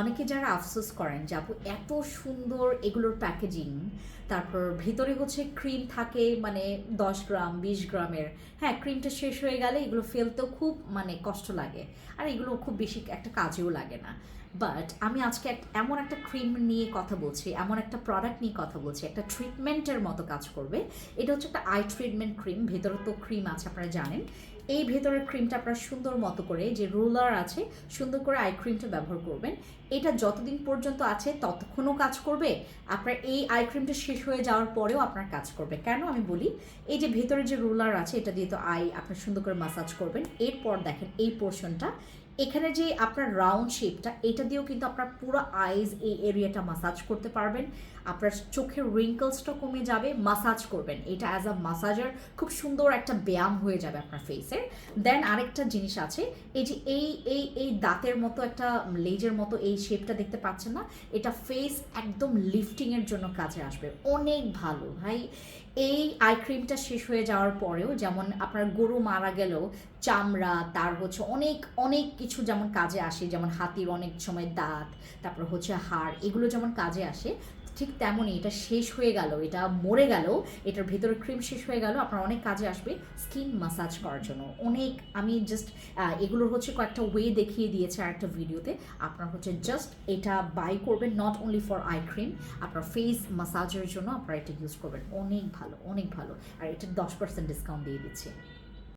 অনেকে যারা আফসোস করেন যে আপু এত সুন্দর এগুলোর প্যাকেজিং তারপর ভিতরে হচ্ছে ক্রিম থাকে মানে দশ গ্রাম, বিশ গ্রামের। হ্যাঁ ক্রিমটা শেষ হয়ে গেলে এগুলো ফেলতেও খুব মানে কষ্ট লাগে। আর এগুলো খুব বেশি একটা কাজেও লাগে না। বাট আমি আজকে এমন একটা ক্রিম নিয়ে কথা বলছি, এমন একটা প্রোডাক্ট নিয়ে কথা বলছি, একটা ট্রিটমেন্টের মতো কাজ করবে। এটা হচ্ছে একটা আই ট্রিটমেন্ট ক্রিম ভেতরে তো ক্রিম আছে, আপনারা জানেন। এই ভেতরের ক্রিমটা আপনার সুন্দর মতো করে, যে রোলার আছে, সুন্দর করে আই ক্রিমটা ব্যবহার করবেন। এটা যতদিন পর্যন্ত আছে, ততক্ষণও কাজ করবে। আপনার এই আই ক্রিমটা শেষ হয়ে যাওয়ার পরেও আপনার কাজ করবে। কেন আমি বলি? এই যে ভেতরে যে রোলার আছে, এটা দিয়ে তো আই আপনার সুন্দর করে মাসাজ করবেন। এরপর দেখেন এই পোর্শনটা এখানে যে আপনার রাউন্ড শেপটা এটা দিয়েও কিন্তু আপনার পুরো আইজ এই এরিয়াটা মাসাজ করতে পারবেন। আপনার চোখের রিঙ্কলসটা কমে যাবে মাসাজ করবেন। এটা অ্যাজ আ মাসাজার খুব সুন্দর একটা ব্যায়াম হয়ে যাবে আপনার ফেসের দেন আরেকটা জিনিস আছে, এই যে এই এই এই দাঁতের মতো একটা লেজের মতো এই শেপটা দেখতে পাচ্ছেন না, এটা ফেস একদম লিফটিংয়ের জন্য কাজে আসবে। অনেক ভালো, ভাই। এই আই ক্রিমটা শেষ হয়ে যাওয়ার পরেও যেমন আপনার গরু মারা গেলেও চামড়া, তার হচ্ছে অনেক অনেক কিছু যেমন কাজে আসে, যেমন হাতির অনেক সময় দাঁত, তারপর হচ্ছে হাড়, এগুলো যেমন কাজে আসে, ঠিক তেমনই এটা শেষ হয়ে গেল, এটা মরে গেল, এটার ভেতরে ক্রিম শেষ হয়ে গেল, আপনার অনেক কাজে আসবে স্কিন মাসাজ করার জন্য। অনেক, আমি জাস্ট এগুলোর হচ্ছে কয়েকটা ওয়ে দেখিয়ে দিয়েছে আর একটা ভিডিওতে আপনার হচ্ছে জাস্ট এটা বাই করবেন not only for eye cream আপনার ফেস মাসাজের জন্য আপনারা এটা ইউজ করবেন। অনেক ভালো অনেক ভালো। আর এটা দশ পার্সেন্ট ডিসকাউন্ট দিয়ে দিচ্ছে।